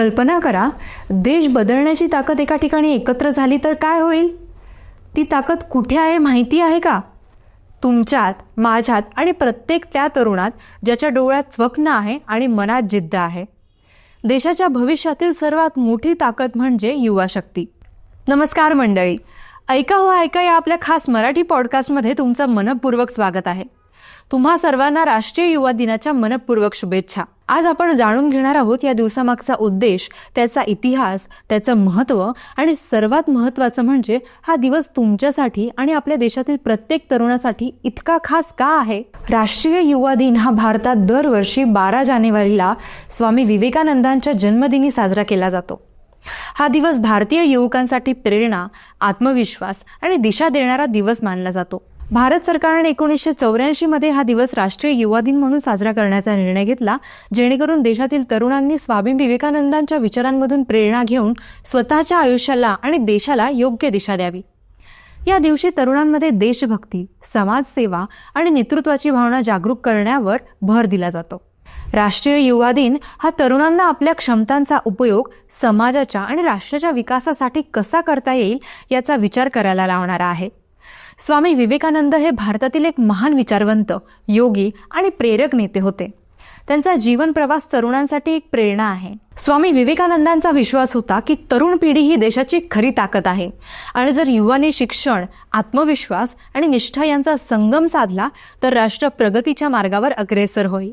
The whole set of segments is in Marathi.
कल्पना करा देश बदलण्याची ताकद एका ठिकाणी एकत्र झाली तर काय होईल? ती ताकद कुठे आहे माहिती आहे का? तुमच्यात माझ्यात आणि प्रत्येक त्या तरुणात ज्याच्या डोळ्यात स्वप्न आहे आणि मनात जिद्द आहे. देशाच्या भविष्यातील सर्वात मोठी ताकद म्हणजे युवा शक्ती. नमस्कार मंडळी. ऐका हो ऐका या आपल्या खास मराठी पॉडकास्टमध्ये तुमचं मनपूर्वक स्वागत आहे. तुम्हा सर्वांना राष्ट्रीय युवा दिनाच्या मनपूर्वक शुभेच्छा. आज आपण जाणून घेणार आहोत या दिवसामागचा उद्देश त्याचा इतिहास त्याचं महत्त्व आणि सर्वात महत्त्वाचं म्हणजे हा दिवस तुमच्यासाठी आणि आपल्या देशातील प्रत्येक तरुणासाठी इतका खास का आहे? राष्ट्रीय युवा दिन हा भारतात दरवर्षी बारा जानेवारीला स्वामी विवेकानंदांच्या जन्मदिनी साजरा केला जातो. हा दिवस भारतीय युवकांसाठी प्रेरणा आत्मविश्वास आणि दिशा देणारा दिवस मानला जातो. भारत सरकारने एकोणीसशे चौऱ्याऐंशीमध्ये हा दिवस राष्ट्रीय युवा दिन म्हणून साजरा करण्याचा निर्णय घेतला जेणेकरून देशातील तरुणांनी स्वामी विवेकानंदांच्या विचारांमधून प्रेरणा घेऊन स्वतःच्या आयुष्याला आणि देशाला योग्य दिशा द्यावी. या दिवशी तरुणांमध्ये देशभक्ती समाजसेवा आणि नेतृत्वाची भावना जागरूक करण्यावर भर दिला जातो. राष्ट्रीय युवा दिन हा तरुणांना आपल्या क्षमतांचा उपयोग समाजाच्या आणि राष्ट्राच्या विकासासाठी कसा करता येईल याचा विचार करायला लावणारा आहे. स्वामी विवेकानंद हे भारतातील एक महान विचारवंत योगी आणि प्रेरक नेते होते. त्यांचा जीवन प्रवास तरुणांसाठी एक प्रेरणा आहे. स्वामी विवेकानंदांचा विश्वास होता की तरुण पिढी ही देशाची खरी ताकद आहे. आणि जर युवानी शिक्षण आत्मविश्वास आणि निष्ठा यांचा संगम साधला तर राष्ट्र प्रगतीच्या मार्गावर अग्रेसर होईल.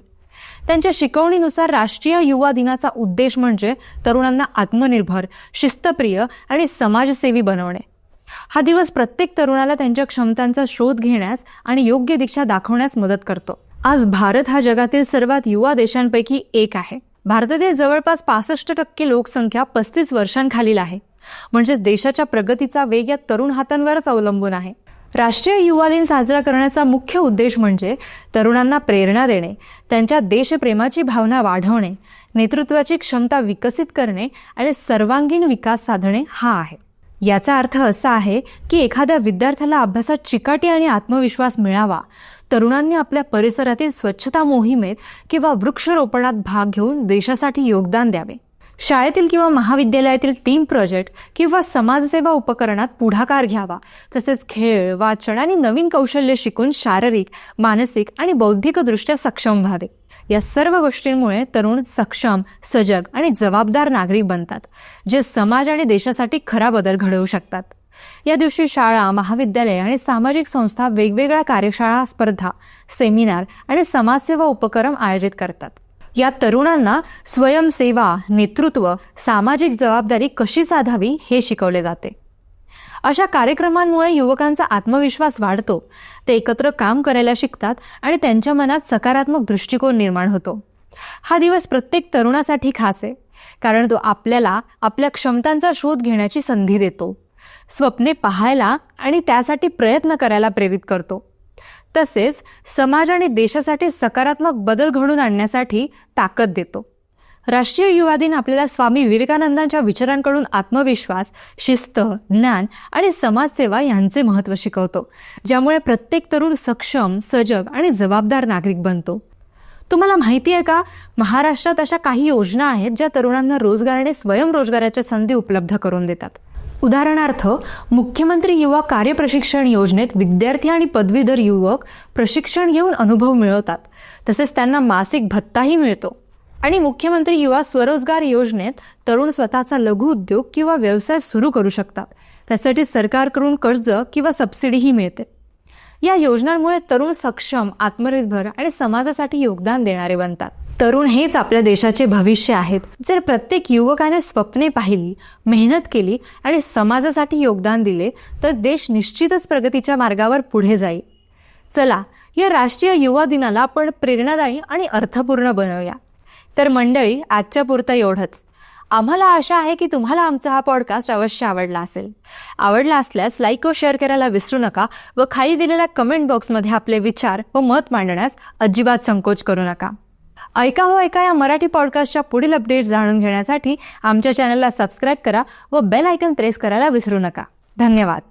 त्यांच्या शिकवणीनुसार राष्ट्रीय युवा दिनाचा उद्देश म्हणजे तरुणांना आत्मनिर्भर शिस्तप्रिय आणि समाजसेवी बनवणे. हा दिवस प्रत्येक तरुणाला त्यांच्या क्षमतांचा शोध घेण्यास आणि योग्य दिशा दाखवण्यास मदत करतो. आज भारत हा जगातील सर्वात युवा देशांपैकी एक आहे. भारतातील जवळपास पासष्ट टक्के लोकसंख्या पस्तीस वर्षांखालील आहे. म्हणजेच देशाच्या प्रगतीचा वेग या तरुण हातांवरच अवलंबून आहे. राष्ट्रीय युवा दिन साजरा करण्याचा मुख्य उद्देश म्हणजे तरुणांना प्रेरणा देणे त्यांच्या देशप्रेमाची भावना वाढवणे नेतृत्वाची क्षमता विकसित करणे आणि सर्वांगीण विकास साधणे हा आहे. याचा अर्थ असा आहे की एखाद्या विद्यार्थ्याला अभ्यासात चिकाटी आणि आत्मविश्वास मिळावा. तरुणांनी आपल्या परिसरातील स्वच्छता मोहिमेत किंवा वृक्षरोपणात भाग घेऊन देशासाठी योगदान द्यावे. शाळेतील किंवा महाविद्यालयातील टीम प्रोजेक्ट किंवा समाजसेवा उपकरणात पुढाकार घ्यावा. तसेच खेळ वाचन आणि नवीन कौशल्य शिकून शारीरिक मानसिक आणि बौद्धिकदृष्ट्या सक्षम व्हावे. या सर्व गोष्टींमुळे तरुण सक्षम सजग आणि जबाबदार नागरिक बनतात जे समाज आणि देशासाठी खरा बदल घडवू शकतात. या दिवशी शाळा महाविद्यालय आणि सामाजिक संस्था वेगवेगळ्या कार्यशाळा स्पर्धा सेमिनार आणि समाजसेवा उपक्रम आयोजित करतात. या तरुणांना स्वयंसेवा नेतृत्व सामाजिक जबाबदारी कशी साधावी हे शिकवले जाते. अशा कार्यक्रमांमुळे युवकांचा आत्मविश्वास वाढतो ते एकत्र काम करायला शिकतात आणि त्यांच्या मनात सकारात्मक दृष्टिकोन निर्माण होतो. हा दिवस प्रत्येक तरुणासाठी खास आहे कारण तो आपल्याला आपल्या क्षमतांचा शोध घेण्याची संधी देतो स्वप्ने पाहायला आणि त्यासाठी प्रयत्न करायला प्रेरित करतो. तसेच समाज आणि देशासाठी सकारात्मक बदल घडून आणण्यासाठी ताकद देतो. राष्ट्रीय युवा दिन आपल्याला स्वामी विवेकानंदांच्या विचारांकडून आत्मविश्वास शिस्त ज्ञान आणि समाजसेवा यांचे महत्त्व शिकवतो ज्यामुळे प्रत्येक तरुण सक्षम सजग आणि जबाबदार नागरिक बनतो. तुम्हाला माहिती आहे का? महाराष्ट्रात अशा काही योजना आहेत ज्या तरुणांना रोजगार आणि स्वयंरोजगाराच्या संधी उपलब्ध करून देतात. उदाहरणार्थ मुख्यमंत्री युवा कार्यप्रशिक्षण योजनेत विद्यार्थी आणि पदवीधर युवक प्रशिक्षण घेऊन अनुभव मिळवतात. तसेच त्यांना मासिक भत्ताही मिळतो. आणि मुख्यमंत्री युवा स्वरोजगार योजनेत तरुण स्वतःचा लघु उद्योग किंवा व्यवसाय सुरू करू शकतात. त्यासाठी सरकारकडून कर्ज किंवा सबसिडीही मिळते. या योजनांमुळे तरुण सक्षम आत्मनिर्भर आणि समाजासाठी योगदान देणारे बनतात. तरुण हेच आपल्या देशाचे भविष्य आहेत. जर प्रत्येक युवकाने स्वप्ने पाहिली मेहनत केली आणि समाजासाठी योगदान दिले तर देश निश्चितच प्रगतीच्या मार्गावर पुढे जाईल. चला या राष्ट्रीय युवा दिनाला आपण प्रेरणादायी आणि अर्थपूर्ण बनवूया. तर मंडळी आजच्या पुरतं एवढंच. आम्हाला आशा आहे की तुम्हाला आमचा हा पॉडकास्ट अवश्य आवडला असेल. आवडला असल्यास लाईक व शेअर करायला विसरू नका व खाली दिलेल्या कमेंट बॉक्समध्ये आपले विचार व मत मांडण्यास अजिबात संकोच करू नका. ऐका हो ऐका या मराठी पॉडकास्टच्या पुढील अपडेट जाणून घेण्यासाठी आमच्या चॅनलला सबस्क्राईब करा व बेल आयकन प्रेस करायला विसरू नका. धन्यवाद.